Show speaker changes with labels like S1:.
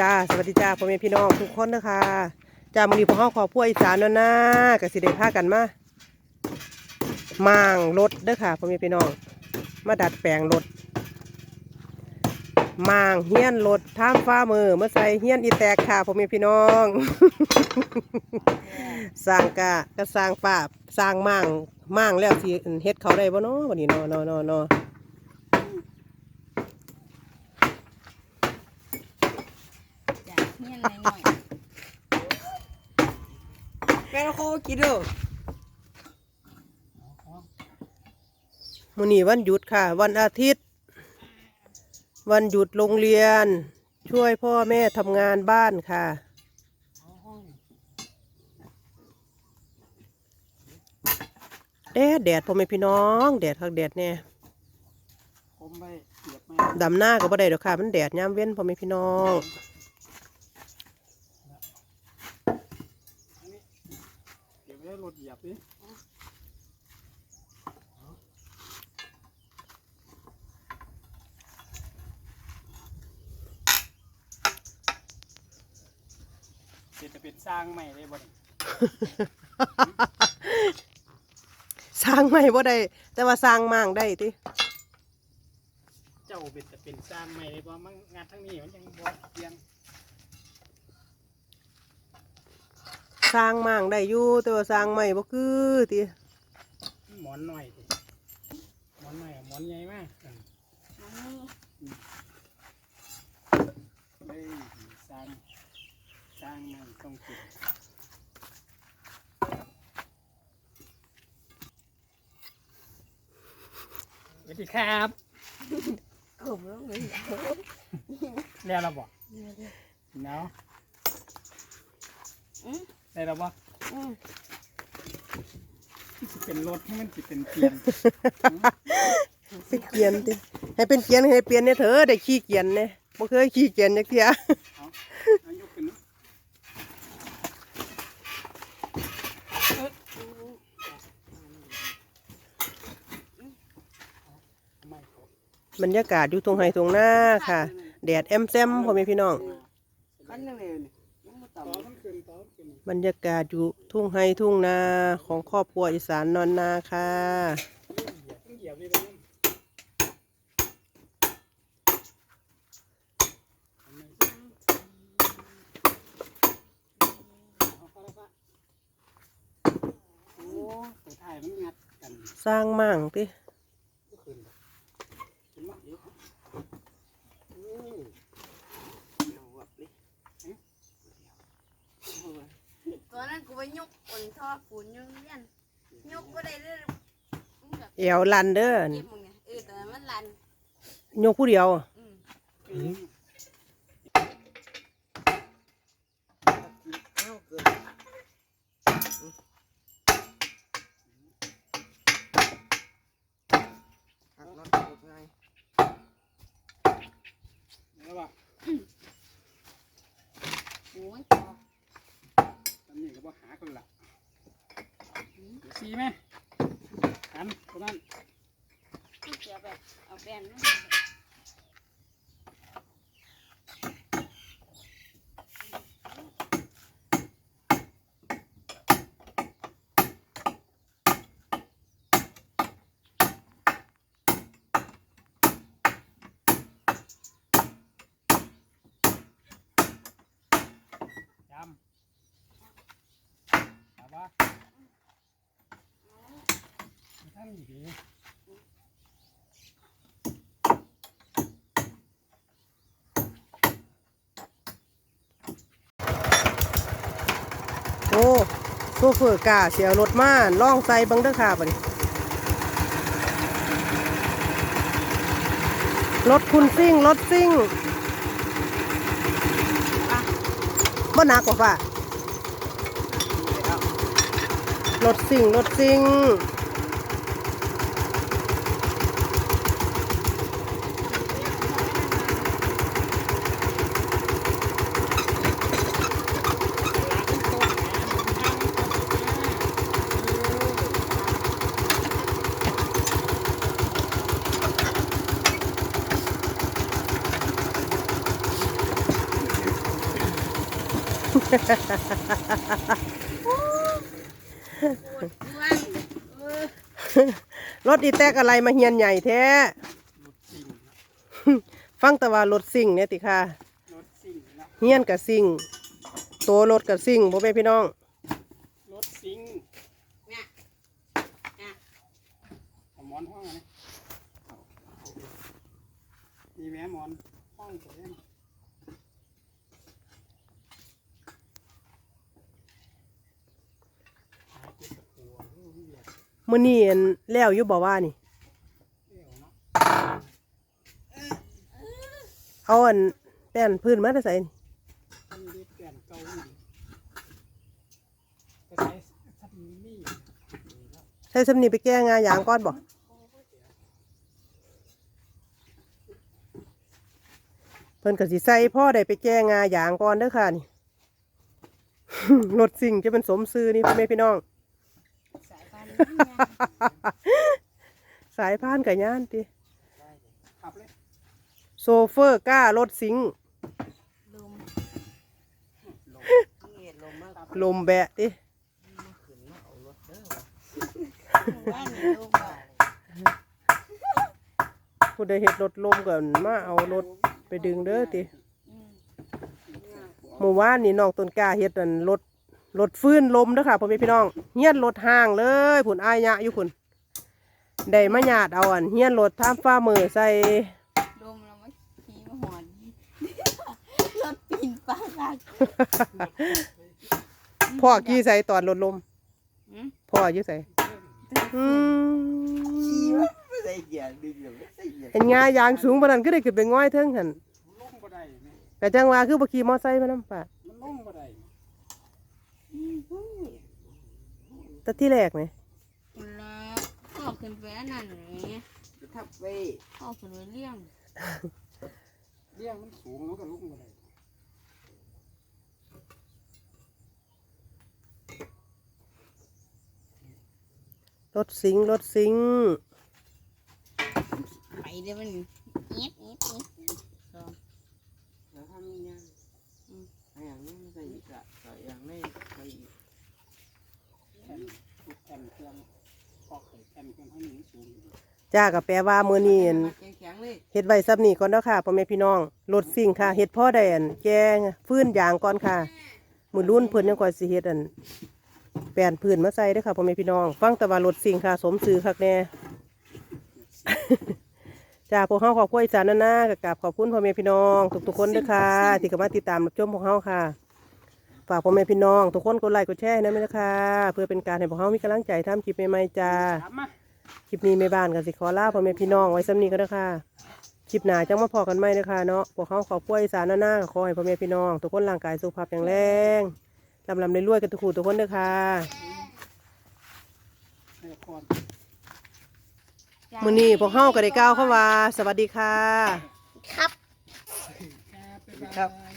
S1: จ้าสวัสดีจ้าพ่อแม่พี่น้องทุกคนนะคะจ้ามื้อนี้พวกเฮาขอพวกอีสานนาะนะก็สิได้ากันมาม่างรถเด้อค่ะพ่อแม่พี่น้อง มาดัดแปลงรถม่างเฮียนรถท่ามฟ้ามือมาใส่เฮียนอีแตกค่ะพ่อแม่พี่น้องสร้างกะก็สร้างป้าสร้างม่างม่างแล้วสิเฮ็ดเขาได้บ่เนาะวันนี้เนาะเนาะเนาะ เนาะ
S2: จ้ะเฮียนหน่อย
S1: แม่โคกินเด้อมื้อนี้วันหยุดค่ะ วันอาทิตย์ วันหยุดโรงเรียน ช่วยพ่อแม่ทำงานบ้านค่ะ แดดแดดพ่อแม่พี่น้อง แดดคักแดดแน่
S3: ผมไปเหยียบไม่
S1: ดำหน้าก็บ่ได้ดอกค่ะ มันแดดยามเว้นพ่อแม่พี่น้อง
S3: เดี๋ยวไว้รถเหยีย บดิเดี๋ยวจะเป็นสร้างใหม่เลยบ่เนี่ย
S1: สร้างไม่บ่ได้ แต่ว่าสร้างมั่งได้ติ
S3: เจ้าเป็นจะเป็นสร้างใหม่เลยบ่มั่งงานทั้งนี้มันยังบ่เพียง
S1: สร้างมั่งได้อยู่แต่ว่าสร้างไม่บ่คือติ
S3: หมอนหน่อยดิหมอนหน่อยหมอนใหญ่มากอืม
S2: อันนี้
S3: เฮ้ยสร้างสร้างใหม่ต้องเก็บสวัสดีครับ
S2: ผมต้องเลย
S3: แล้วเราบอกเนาะ
S2: อืม
S3: ได้แล้วบ่
S2: อืม
S3: ที่สิเป็นรถให้มันสิเป็นเปลี่ยน
S1: เป็นเกียนติให้เป็นเกียนให้เปลี่ยนเนี่ยเถอะได้ขี้เกียนเนี่ยบ่เคยขี้เกียนจักเที่ย
S3: เอาเอายกขึ้นนะเอาไม่เขา
S1: บรรยากาศอยู่ตรงไห้ตรงหน้าค่ะ แดดแอมแซมพ่อแม่พี่น้อง บรรยากาศอยู่ทุ่งไห้ทุ่งนาของครอบครัวอีสานนอนนาค่ะ
S3: เหยียบเหยียบนี่เลยเอาเข้าแล้วปะโอ้ตัวถ่ายมันงัดกัน
S1: สร้างมั่งติ
S3: ก็ขึ้นขึ้นมาเดี๋ยวโอ้
S2: ตัวนั้นกู ไปยกคนท่อฝุ่นอยังเรียนยกก็ได้เรื่อยมึงกับ
S1: เอวลันเด้อ
S2: เก็บมึงเนี่ยเออแต่มันลัน
S1: ยกผู้เดียว
S2: อืม
S3: อืม แล้วป่ะ
S2: โอ้ยต่อ
S3: ตอนนี้ก็บ่หาคนละ เดี๋ยวซีไหมหันคนนั้น
S2: เสียแบบเอาแบนนั่น
S3: จำจับว่าท่านดี
S1: โอ้โซเฟอร์กาเสียรถมาล่องใส่บังเด้อค่ะบัดนี้รถคุณซิ่งรถซิ่งบ่หนักกว่าป่ะรถซิ่งรถซิ่ง
S3: เป
S2: วดเมื่อยเออ
S1: รถอีแตกอะไรมาเฮียนใหญ่แท้
S3: รถซิ่งนะ
S1: ฟังแต่ว่ารถซิ่งเนี่ยติค่ะ
S3: รถซิ่งนะ
S1: เฮียนกับซิ่งตัวรถกับซิ่งบ่แม่นพี่น้อง
S3: รถซิ่ง
S2: เนี่ยเนี่ย
S3: เอาหมอนห้องอะนะมีแม่หมอนห้องตัวเองหาเก็บตะกัวเรื่องเรียก
S1: มื้อนี้อันแล้วอยู่บ่ว่านี่
S3: เอา
S1: อันแป้นพื้นมาแต่ไสนี่
S3: อันนี้เปลี่ยนเก่าอีกก็ใช้ทับนี่
S1: ใช้สำนีไปแก้งายางก่อนบ่เพิ่นก็สิใส่พ่อได้ไปแก้งายางก่อนเด้อค่ะนี่ รถซิ่งจะเป็นสมซื้อนี่พ่อแม่พี่น้อง
S2: สายพันธุ์นี่ไง
S1: สายพานกับย่านติ
S3: ขับเลย
S1: โซเฟอร์กล้ารถซิงค์
S2: ลม
S3: ลงมากครับ
S1: ลมแบะติ
S2: บ้านลมอะ
S1: ผู้ใดเฮ็ดรถลมก็มาเอารถไปดึงเด้อติ
S2: อืม
S1: เมื่อวานนี่น้องต้นกล้าเฮ็ดอันรถ รถฟื้นลมเด้อค่ะพ่อแม่พี่น้องเฮียนรถห้างเลยผุนอายยะอยู่พุ่นได้มาญาติเอาอันเฮียนรถท่ามฟ้ามือใส่
S2: ลมแล้วมาขี่มาหอนรถปีนฟ้าลาก
S1: พ่อขี่ใส่ตอนรถลม
S2: อืม
S1: พ่ออยู่ใส่อืม
S4: ไม่ใส่เกียร์ดึงอยู่ไม่ใส่เกียร์
S1: เห็นงายางสูงปานนั้นก็ได้ขึ้นไปง่อยเทิงหั่น
S3: ลงบ่ได้แม่
S1: แต่จังว่าคือบ่ขี่มอไซค์มานำป่า
S3: มันลงบ่ได้
S1: แต่ที่แรกนี่
S2: แล้วพ่อขึ้นไปอันนั่นไง
S4: ทับไป
S2: พ่อขึ้นไปเลี้ยง
S3: เลี้ยงมันสูงแล้วก็ลงบ่ได้
S1: รถสิงรถสิง
S2: ไปเดี๋ยวมันเอ็ดเอ็ดเอ็ดสอง
S4: แล้วทำยังไงอย่างนี้ใส่อีกอะใส่อย่างนี้ใส่อีก
S3: แผ่นทุกแผ่นเครื่องพอกใส่แผ่นเครื่องให้มันสูง
S1: จ้าก็แปลว่ามื้อนี้อั่น
S4: เลย
S1: เฮ็ดไว้ซับนี่ก่อนเนาะค่ะพ่อแม่พี่น้องรถสิ่งค่ะเฮ็ดพ่อได้อันแกงฟื้นยางก่อนค่ะ มื้อรุ่นเพิ่นยังก่อนสิเฮ็ดอันแปลนพื้นมาใส่เด้อค่ะพ่อแม่พี่น้อง ฟังแต่ว่ารถสิ่งค่ะ สมซื้อคักแน่ จ้าพวกเฮาขอบคุณอีสานนานาก็กราบขอบคุณพ่อแม่พี่น้องทุกๆคนเด้อค่ะ ที่เข้ามาติดตามรับชมพวกเฮาค่ะ ฝากพ่อแม่พี่น้อง ทุกคนกดไลค์กดแชร์ให้นะแม่นะคะ เพื่อเป็นการให้พวกเฮามีกำลังใจทำคลิปใหม่ๆจ้า
S3: ถามมา
S1: คลิปนี้แม่บ้านกันสิขอลาพ่อแม่พี่น้องไว้ซ้ำนี้ก็ได้อค่ะคลิปหน้าจังมาพอกันไหมนะคะเนาะพวกเขาขอบป่วยสารหน้าๆขอให้พ่อแม่พี่น้อง ทุกคนร่างกายสุขภาพแข็งแรงลำลำในรวยๆกันทุกคู่ทุกคนเด้อค่ะ
S3: ให้ก่อน
S1: มื้อนี้พวกเฮาก็ได้กล่าวเข้าว่าสวัสดีค่ะ
S2: ครับ
S3: ครับบ๊ายบาย
S4: ครับ